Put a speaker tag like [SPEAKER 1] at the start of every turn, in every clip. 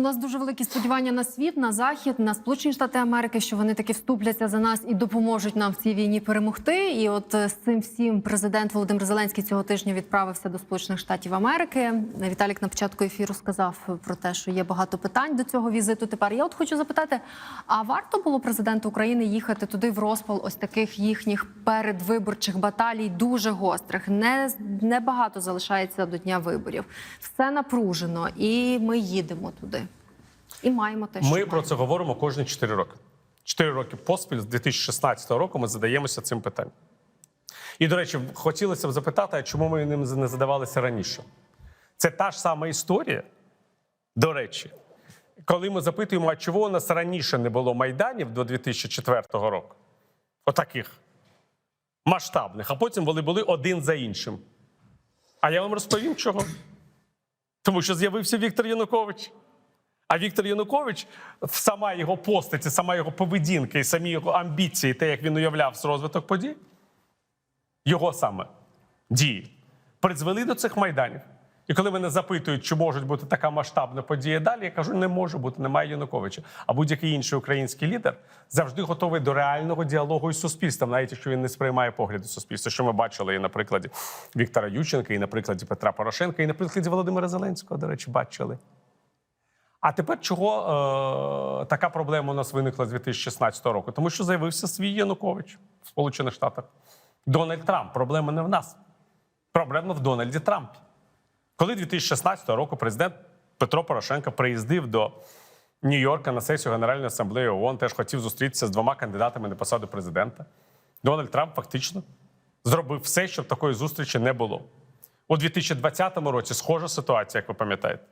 [SPEAKER 1] У нас дуже великі сподівання на світ, на захід, на Сполучені Штати Америки, що вони таки вступляться за нас і допоможуть нам в цій війні перемогти. І от е, з цим всім президент Володимир Зеленський цього тижня відправився до Сполучених Штатів Америки. Віталік на початку ефіру сказав про те, що є багато питань до цього візиту. Тепер я от хочу запитати: а варто було президенту України їхати туди в розпал ось таких їхніх передвиборчих баталій, дуже гострих? Не небагато залишається до дня виборів. Все напружено, і ми їдемо туди. І маємо те, що
[SPEAKER 2] Ми
[SPEAKER 1] маємо.
[SPEAKER 2] про це говоримо кожні 4 роки. 4 роки поспіль з 2016 року ми задаємося цим питанням. І, до речі, хотілося б запитати, а чому ми ним не задавалися раніше? Це та ж сама історія, до речі, коли ми запитуємо, а чого у нас раніше не було майданів до 2004 року, отаких масштабних, а потім вони були один за іншим. А я вам розповім чого. Тому що з'явився Віктор Янукович. А Віктор Янукович, сама його постаті, сама його поведінка і самі його амбіції, те, як він уявляв з розвиток подій, його саме дії призвели до цих майданів. І коли мене запитують, чи може бути така масштабна подія далі, я кажу, не може бути, немає Януковича. А будь-який інший український лідер завжди готовий до реального діалогу із суспільством, навіть якщо він не сприймає погляди суспільства, що ми бачили і на прикладі Віктора Ющенка, і на прикладі Петра Порошенка, і на прикладі Володимира Зеленського, до речі, бачили. А тепер чого е, така проблема у нас виникла з 2016 року? Тому що з'явився свій Янукович в Сполучених Штатах. Дональд Трамп. Проблема не в нас. Проблема в Дональді Трампі. Коли 2016 року президент Петро Порошенко приїздив до Нью-Йорка на сесію Генеральної асамблеї ООН, теж хотів зустрітися з двома кандидатами на посаду президента, Дональд Трамп фактично зробив все, щоб такої зустрічі не було. У 2020 році схожа ситуація, як ви пам'ятаєте.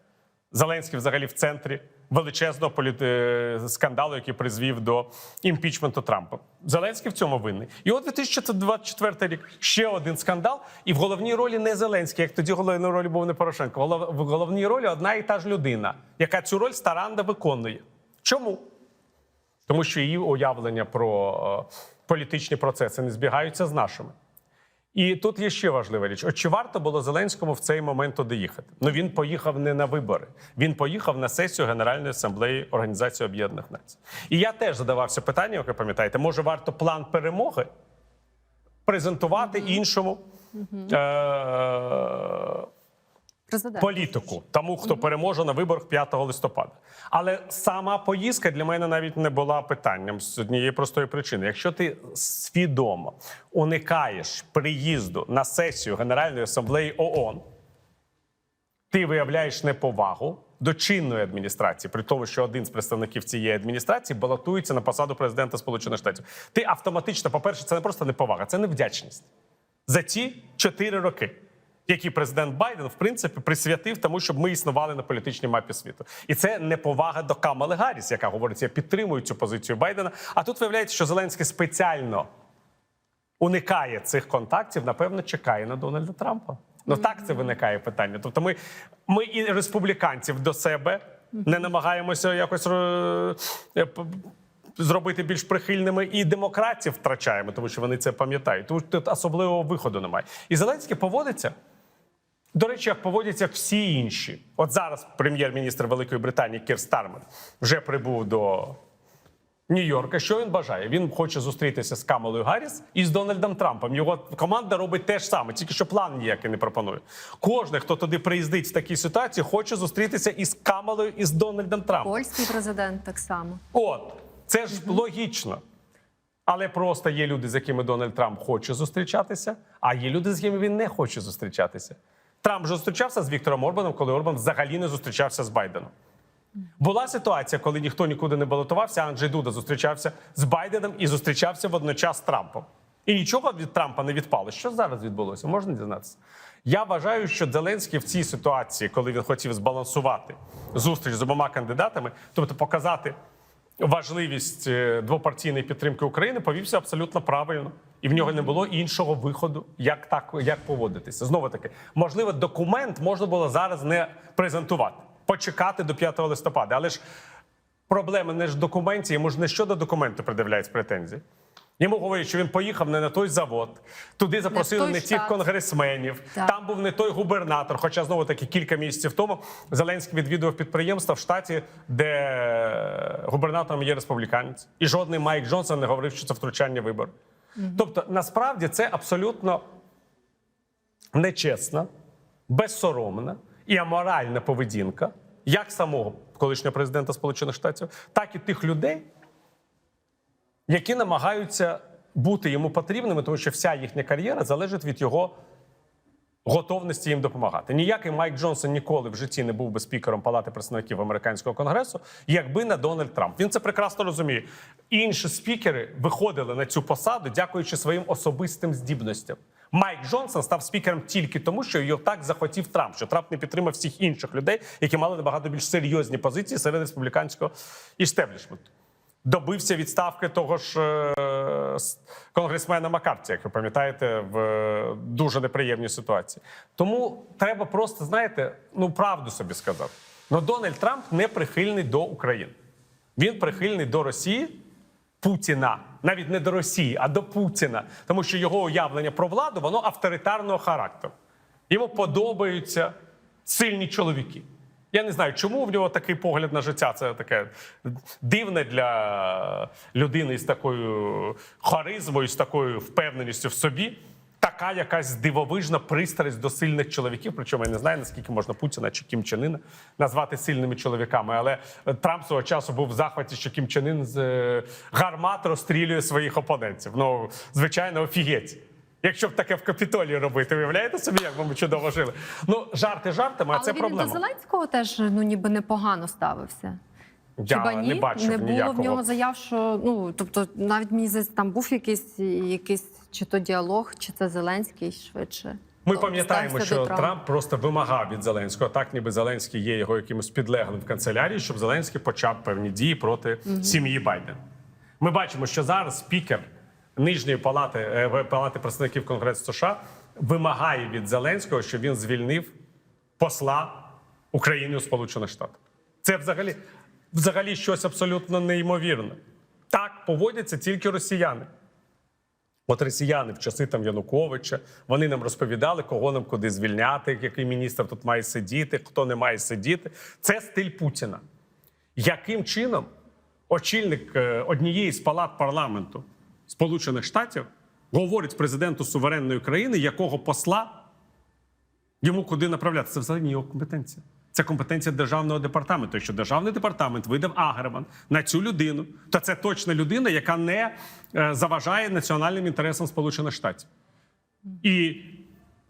[SPEAKER 2] Зеленський взагалі в центрі величезного політ... е, скандалу, який призвів до імпічменту Трампа. Зеленський в цьому винний. І от 2024 рік ще один скандал. І в головній ролі не Зеленський, як тоді в ролі був не Порошенко. В головній ролі одна і та ж людина, яка цю роль старанно виконує. Чому? Тому що її уявлення про е, політичні процеси не збігаються з нашими. І тут є ще важлива річ: от чи варто було Зеленському в цей момент туди їхати? Ну він поїхав не на вибори, він поїхав на сесію Генеральної асамблеї Організації Об'єднаних Націй. І я теж задавався питанням, як ви пам'ятаєте, може варто план перемоги презентувати іншому? Е-
[SPEAKER 1] Президент.
[SPEAKER 2] політику, тому хто переможе на виборах 5 листопада. Але сама поїздка для мене навіть не була питанням з однієї простої причини. Якщо ти свідомо уникаєш приїзду на сесію Генеральної асамблеї ООН, ти виявляєш неповагу до чинної адміністрації, при тому, що один з представників цієї адміністрації балотується на посаду президента Сполучених Штатів. Ти автоматично, по-перше, це не просто неповага, це невдячність за ці чотири роки, які президент Байден в принципі присвятив тому, щоб ми існували на політичній мапі світу. І це неповага до Камали Гарріс, яка говорить, я підтримую цю позицію Байдена. А тут виявляється, що Зеленський спеціально уникає цих контактів, напевно, чекає на Дональда Трампа. Ну так це виникає питання. Тобто, ми, ми і республіканців до себе не намагаємося якось е, е, зробити більш прихильними, і демократів втрачаємо, тому що вони це пам'ятають. Тому що тут особливого виходу немає. І Зеленський поводиться. До речі, як поводяться всі інші. От зараз прем'єр-міністр Великої Британії Кір Стармер вже прибув до Нью-Йорка. Що він бажає? Він хоче зустрітися з Камалою Гарріс і з Дональдом Трампом. Його команда робить те ж саме, тільки що план ніякий не пропонує. Кожен, хто туди приїздить в такій ситуації, хоче зустрітися із Камалою і з Дональдом Трампом.
[SPEAKER 1] Польський президент так само.
[SPEAKER 2] От це ж логічно. Але просто є люди, з якими Дональд Трамп хоче зустрічатися, а є люди, з якими він не хоче зустрічатися. Трамп же зустрічався з Віктором Орбаном, коли Орбан взагалі не зустрічався з Байденом. Була ситуація, коли ніхто нікуди не балотувався, Анджей Дуда зустрічався з Байденом і зустрічався водночас з Трампом. І нічого від Трампа не відпало. Що зараз відбулося? Можна дізнатися? Я вважаю, що Зеленський в цій ситуації, коли він хотів збалансувати зустріч з обома кандидатами, тобто показати важливість е, двопартійної підтримки України, повівся абсолютно правильно. І в нього не було іншого виходу, як так як поводитися. Знову таки, можливо, документ можна було зараз не презентувати, почекати до 5 листопада. Але ж проблема не ж в документі, йому ж не щодо документу придивляють претензії. Йому говорять, що він поїхав не на той завод, туди запросили
[SPEAKER 1] той
[SPEAKER 2] не, тих конгресменів,
[SPEAKER 1] Так.
[SPEAKER 2] там був не той губернатор. Хоча знову таки кілька місяців тому Зеленський відвідував підприємства в штаті, де губернатором є республіканець, і жодний Майк Джонсон не говорив, що це втручання в вибори. Тобто, насправді це абсолютно нечесна, безсоромна і аморальна поведінка як самого колишнього президента Сполучених Штатів, так і тих людей, які намагаються бути йому потрібними, тому що вся їхня кар'єра залежить від його готовності їм допомагати. Ніякий Майк Джонсон ніколи в житті не був би спікером Палати представників американського конгресу, якби не Дональд Трамп. Він це прекрасно розуміє. Інші спікери виходили на цю посаду, дякуючи своїм особистим здібностям. Майк Джонсон став спікером тільки тому, що його так захотів Трамп, що Трамп не підтримав всіх інших людей, які мали набагато більш серйозні позиції серед республіканського істеблішменту добився відставки того ж е, конгресмена Маккарті, як ви пам'ятаєте, в е, дуже неприємній ситуації. Тому треба просто, знаєте, ну правду собі сказати. Ну Дональд Трамп не прихильний до України. Він прихильний до Росії. Путіна, навіть не до Росії, а до Путіна, тому що його уявлення про владу воно авторитарного характеру. Йому подобаються сильні чоловіки. Я не знаю, чому в нього такий погляд на життя. Це таке дивне для людини з такою харизмою, з такою впевненістю в собі. Така якась дивовижна пристрасть до сильних чоловіків. Причому я не знаю, наскільки можна Путіна чи Кім Чен Ына назвати сильними чоловіками. Але Трамп свого часу був в захваті, що Кім Чен Ын з гармат розстрілює своїх опонентів. Ну, звичайно, офігеть. Якщо б таке в Капітолії робити, уявляєте собі, як ми чудово жили? Ну, жарти жартами, а
[SPEAKER 1] Але
[SPEAKER 2] це
[SPEAKER 1] він
[SPEAKER 2] проблема.
[SPEAKER 1] до Зеленського теж ну ніби непогано ставився.
[SPEAKER 2] Я
[SPEAKER 1] Хіба ні?
[SPEAKER 2] не бачив
[SPEAKER 1] не було
[SPEAKER 2] ніякого.
[SPEAKER 1] в нього заяв, що ну тобто, навіть мені здається, там був якийсь якийсь чи то діалог, чи це Зеленський швидше.
[SPEAKER 2] Ми
[SPEAKER 1] То
[SPEAKER 2] пам'ятаємо, що
[SPEAKER 1] до
[SPEAKER 2] Трамп. просто вимагав від Зеленського, так ніби Зеленський є його якимось підлеглим в канцелярії, щоб Зеленський почав певні дії проти сім'ї Байдена. Ми бачимо, що зараз спікер нижньої палати е, палати представників Конгресу США вимагає від Зеленського, щоб він звільнив посла України у Сполучених Штатах. Це взагалі, взагалі щось абсолютно неймовірне. Так поводяться тільки росіяни. От росіяни в часи там Януковича вони нам розповідали, кого нам куди звільняти, який міністр тут має сидіти, хто не має сидіти. Це стиль Путіна. Яким чином очільник е, однієї з палат парламенту Сполучених Штатів говорить президенту суверенної країни, якого посла йому куди направляти? Це взагалі не його компетенція. Це компетенція державного департаменту. Якщо державний департамент видав агреман на цю людину, то це точно людина, яка не е, заважає національним інтересам Сполучених Штатів. І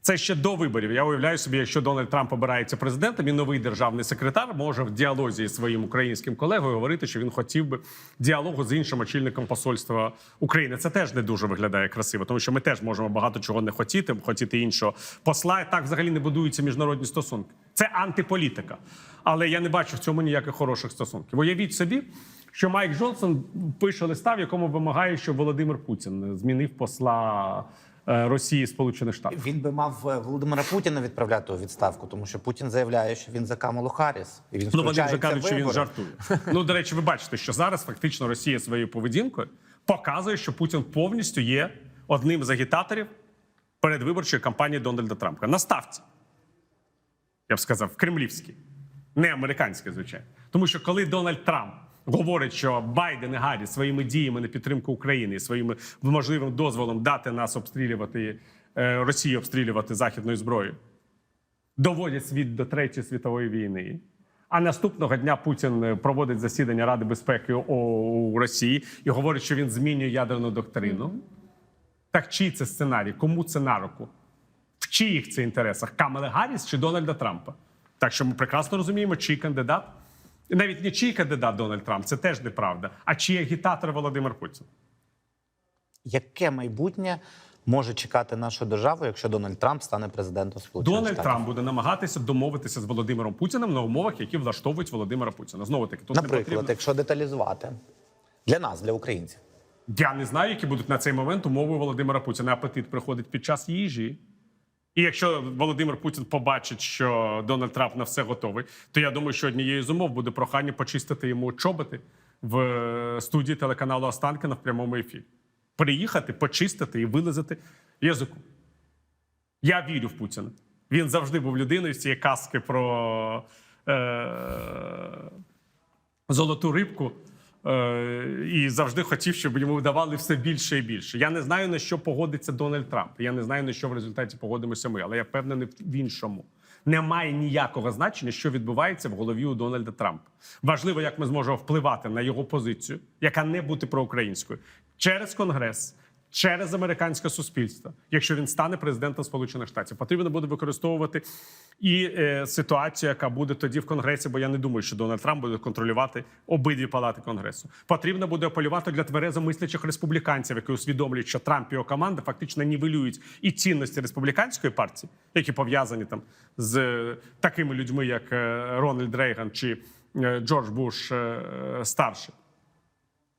[SPEAKER 2] це ще до виборів. Я уявляю собі, якщо Дональд Трамп обирається президентом, і новий державний секретар може в діалозі зі своїм українським колегою говорити, що він хотів би діалогу з іншим очільником посольства України. Це теж не дуже виглядає красиво, тому що ми теж можемо багато чого не хотіти, хотіти іншого посла. Так взагалі не будуються міжнародні стосунки. Це антиполітика. Але я не бачу в цьому ніяких хороших стосунків. Уявіть собі, що Майк Джонсон пише листа, в якому вимагає, щоб Володимир Путін змінив посла е, Росії Сполучених Штатів.
[SPEAKER 3] Він би мав е, Володимира Путіна відправляти у відставку, тому що Путін заявляє, що він за Камалу Харріс. І він
[SPEAKER 2] Ну, вони вже кажуть, що він жартує. Ну, до речі, ви бачите, що зараз фактично Росія своєю поведінкою показує, що Путін повністю є одним з агітаторів передвиборчої кампанії Дональда Трампа. На ставці, я б сказав, кремлівській, не американській, звичайно. Тому що коли Дональд Трамп говорить, що Байден і Гаррі своїми діями на підтримку України своїм можливим дозволом дати нас обстрілювати е, Росію обстрілювати західною зброєю, доводять світ до Третьої світової війни. А наступного дня Путін е, проводить засідання Ради безпеки у Росії і говорить, що він змінює ядерну доктрину. Так чий це сценарій? Кому це на руку? В чиїх це інтересах? Камели Гарріс чи Дональда Трампа? Так що ми прекрасно розуміємо, чий кандидат. Навіть не чий кандидат Дональд Трамп, це теж неправда, а чий агітатор Володимир Путін.
[SPEAKER 3] Яке майбутнє може чекати нашу державу, якщо Дональд Трамп стане президентом Сполучених
[SPEAKER 2] Дональд
[SPEAKER 3] Штатів?
[SPEAKER 2] Трамп буде намагатися домовитися з Володимиром Путіним на умовах, які влаштовують Володимира Путіна. Знову таки, тут не
[SPEAKER 3] Наприклад,
[SPEAKER 2] потрібно.
[SPEAKER 3] якщо деталізувати для нас, для українців.
[SPEAKER 2] Я не знаю, які будуть на цей момент умови Володимира Путіна. Апетит приходить під час їжі. І якщо Володимир Путін побачить, що Дональд Трамп на все готовий, то я думаю, що однією з умов буде прохання почистити йому чоботи в е, студії телеканалу Останкіна в прямому ефірі. приїхати, почистити і вилизати язику. Я вірю в Путіна. Він завжди був людиною з цієї казки про е- золоту рибку. Е, і завжди хотів, щоб йому давали все більше і більше. Я не знаю на що погодиться Дональд Трамп. Я не знаю на що в результаті погодимося ми, але я впевнений в іншому. Немає ніякого значення, що відбувається в голові у Дональда Трампа. Важливо, як ми зможемо впливати на його позицію, яка не бути проукраїнською, через конгрес, через американське суспільство, якщо він стане президентом Сполучених Штатів. Потрібно буде використовувати і е, ситуацію, яка буде тоді в конгресі, бо я не думаю, що Дональд Трамп буде контролювати обидві палати конгресу. Потрібно буде апелювати для тверезо мислячих республіканців, які усвідомлюють, що Трамп і його команда фактично нівелюють і цінності республіканської партії, які пов'язані там з е, такими людьми, як е, Рональд Рейган чи е, Джордж Буш е, старший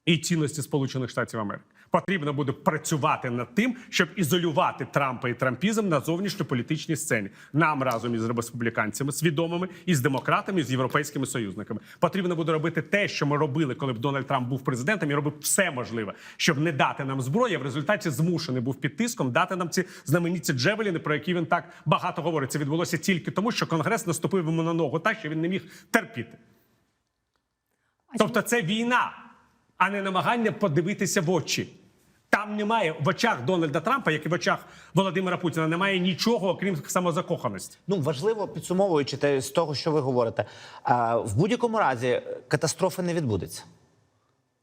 [SPEAKER 2] і цінності Сполучених Штатів Америки. Потрібно буде працювати над тим, щоб ізолювати Трампа і трампізм на зовнішньополітичній сцені. Нам разом із республіканцями, свідомими, із демократами, і з європейськими союзниками. Потрібно буде робити те, що ми робили, коли б Дональд Трамп був президентом, і робив все можливе, щоб не дати нам зброї. а В результаті змушений був під тиском дати нам ці знамениті джевеліни, про які він так багато говорить. Це відбулося тільки тому, що конгрес наступив йому на ногу так, що він не міг терпіти. Тобто це війна, а не намагання подивитися в очі. Там немає в очах Дональда Трампа, як і в очах Володимира Путіна, немає нічого, окрім самозакоханості.
[SPEAKER 3] Ну важливо підсумовуючи те з того, що ви говорите, а, в будь-якому разі катастрофи не відбудеться.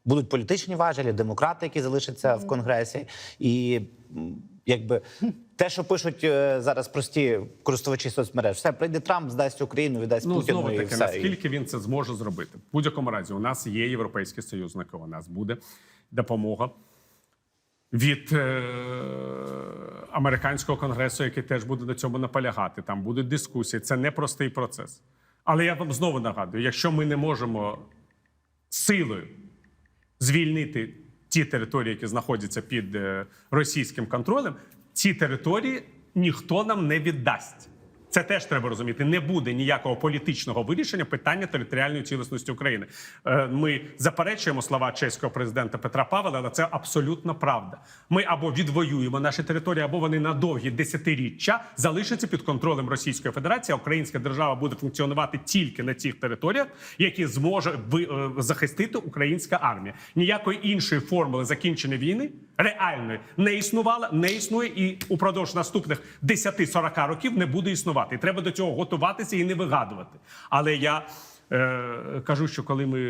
[SPEAKER 3] Будуть політичні важелі, демократи, які залишаться в конгресі, і якби те, що пишуть е, зараз прості користувачі соцмереж, все прийде Трамп, здасть Україну, віддасть
[SPEAKER 2] Ну
[SPEAKER 3] Путіну
[SPEAKER 2] знову
[SPEAKER 3] і
[SPEAKER 2] таки,
[SPEAKER 3] все.
[SPEAKER 2] наскільки він це зможе зробити? В будь-якому разі, у нас є європейські союзники. У нас буде допомога від е- американського конгресу, який теж буде на цьому наполягати. Там будуть дискусії. Це непростий процес. Але я вам знову нагадую: якщо ми не можемо силою звільнити ті території, які знаходяться під е, російським контролем, ці території ніхто нам не віддасть. Це теж треба розуміти. Не буде ніякого політичного вирішення питання територіальної цілісності України. Е, Ми заперечуємо слова чеського президента Петра Павла, але це абсолютно правда. Ми або відвоюємо наші території, або вони на довгі десятиріччя залишаться під контролем Російської Федерації. Українська держава буде функціонувати тільки на цих територіях, які зможе е, захистити українська армія. Ніякої іншої формули закінчення війни реальної не існувала, не існує і упродовж наступних 10-40 років не буде існувати. І треба до цього готуватися і не вигадувати. Але я е, кажу, що коли ми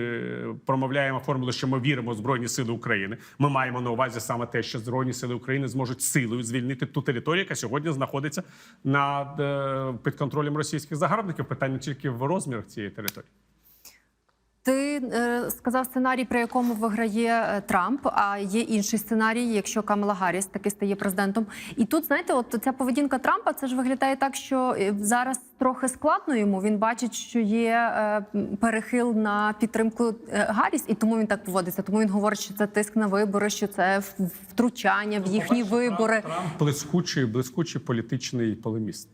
[SPEAKER 2] промовляємо формулу, що ми віримо в Збройні Сили України, ми маємо на увазі саме те, що Збройні Сили України зможуть силою звільнити ту територію, яка сьогодні знаходиться над е, під контролем російських загарбників. Питання тільки в розмірах цієї території.
[SPEAKER 1] Ти е, сказав сценарій, при якому виграє е, Трамп. А є інший сценарій, якщо Камала Гарріс таки стає президентом. І тут знаєте, от ця поведінка Трампа, це ж виглядає так, що е, зараз трохи складно йому. Він бачить, що є перехил на підтримку Гарріс, і тому він так поводиться. Тому він говорить, що це тиск на вибори, що це втручання в їхні вибори.
[SPEAKER 2] Трамп, Трамп блискучий, блискучий політичний полеміст.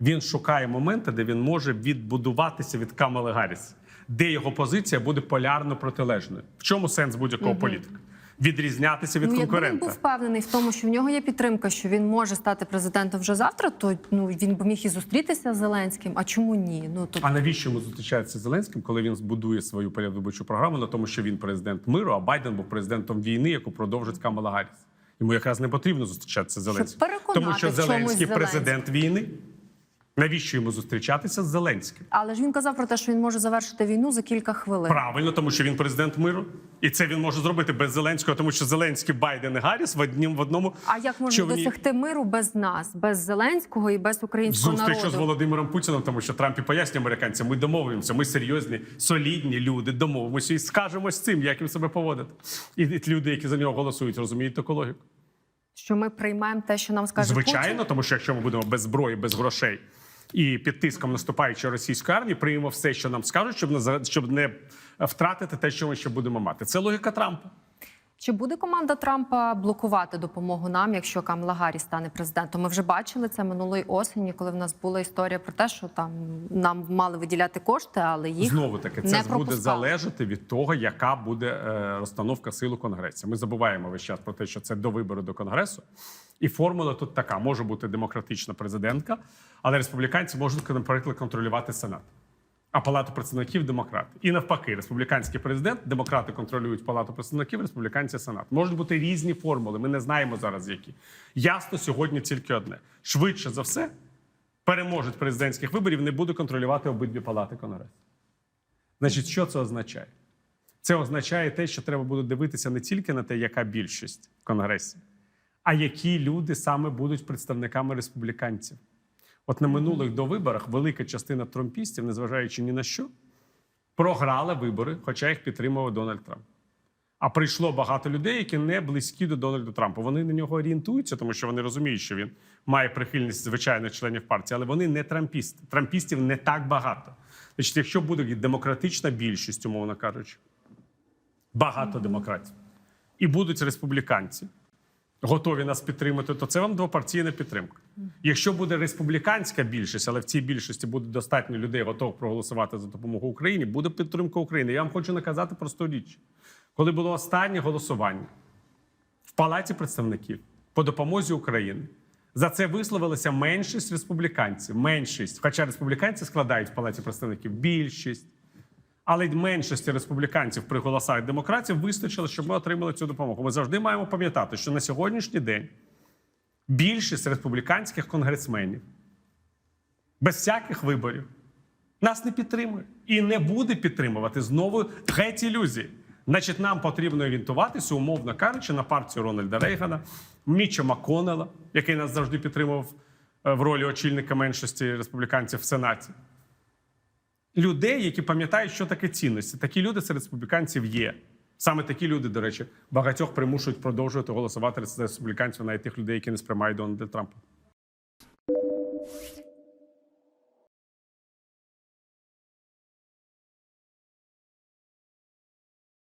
[SPEAKER 2] Він шукає моменти, де він може відбудуватися від Камали Гарріс, де його позиція буде полярно протилежною. В чому сенс будь-якого політика? Відрізнятися від
[SPEAKER 1] Ну, якби він був впевнений в тому, що в нього є підтримка, що він може стати президентом вже завтра, то ну він би міг і зустрітися з Зеленським. А чому ні? Ну тобто
[SPEAKER 2] А навіщо йому зустрічається з Зеленським, коли він збудує свою передвиборчу програму на тому, що він президент миру, а Байден був президентом війни, яку продовжить Камала Гарріс? Йому якраз не потрібно зустрічатися з Зеленським,
[SPEAKER 1] переконати
[SPEAKER 2] тому що Зеленський президент війни. Навіщо йому зустрічатися з Зеленським?
[SPEAKER 1] Але ж він казав про те, що він може завершити війну за кілька хвилин.
[SPEAKER 2] Правильно, тому що він президент миру, і це він може зробити без Зеленського, тому що Зеленський, Байден і Гарріс в однім в одному
[SPEAKER 1] А як можна
[SPEAKER 2] човні.
[SPEAKER 1] досягти миру без нас, без Зеленського і без українського
[SPEAKER 2] Зустрічу з? Володимиром Путіним, тому що Трамп і пояснює американцям, ми домовимося, ми серйозні, солідні люди, домовимося і скажемо з цим, як їм себе поводити. І, і люди, які за нього голосують, розуміють таку логіку.
[SPEAKER 1] Що ми приймаємо те, що нам скаже
[SPEAKER 2] Звичайно,
[SPEAKER 1] Путін?
[SPEAKER 2] тому що якщо ми будемо без зброї, без грошей і під тиском наступаючої російської армії, приймемо все, що нам скажуть, щоб не щоб не втратити те, що ми ще будемо мати. Це логіка Трампа.
[SPEAKER 1] Чи буде команда Трампа блокувати допомогу нам, якщо Камала Гарріс стане президентом? Ми вже бачили це минулої осені, коли в нас була історія про те, що там нам мали виділяти кошти, але їх
[SPEAKER 2] Знову таки,
[SPEAKER 1] не
[SPEAKER 2] це буде
[SPEAKER 1] пропускали.
[SPEAKER 2] залежати від того, яка буде е, розстановка сил у конгресі. Ми забуваємо весь час про те, що це до вибору до конгресу. І формула тут така: може бути демократична президентка, але республіканці можуть, наприклад, контролювати сенат. А палату представників демократи. І навпаки, республіканський президент, демократи контролюють палату представників, республіканці сенат. Можуть бути різні формули. Ми не знаємо зараз які. Ясно сьогодні тільки одне: швидше за все, переможець президентських виборів не буде контролювати обидві палати конгресу. Значить, що це означає? Це означає те, що треба буде дивитися не тільки на те, яка більшість в конгресі, а які люди саме будуть представниками республіканців. От на минулих довиборах велика частина трампістів, незважаючи ні на що, програла вибори, хоча їх підтримував Дональд Трамп. А прийшло багато людей, які не близькі до Дональда Трампа. Вони на нього орієнтуються, тому що вони розуміють, що він має прихильність звичайних членів партії, але вони не трампісти. Трампістів не так багато. Значить, якщо буде демократична більшість, умовно кажучи, багато демократів, і будуть республіканці, готові нас підтримати, то це вам двопартійна підтримка. Якщо буде республіканська більшість, але в цій більшості буде достатньо людей, готових проголосувати за допомогу Україні, буде підтримка України. Я вам хочу наказати просту річ. Коли було останнє голосування в Палаті представників по допомозі України, за це висловилася меншість республіканців. Меншість, хоча республіканці складають в Палаті представників більшість. Але й меншості республіканців при голосах демократів вистачило, щоб ми отримали цю допомогу. Ми завжди маємо пам'ятати, що на сьогоднішній день більшість республіканських конгресменів без всяких виборів нас не підтримує і не буде підтримувати знову геть ілюзії. Значить, нам потрібно орієнтуватися, умовно кажучи, на партію Рональда Рейгана, Міча Маконела, який нас завжди підтримував е, в ролі очільника меншості республіканців в Сенаті людей, які пам'ятають, що таке цінності. Такі люди серед республіканців є. Саме такі люди, до речі, багатьох примушують продовжувати голосувати за республіканців, навіть тих людей, які не сприймають Дональда Трампа.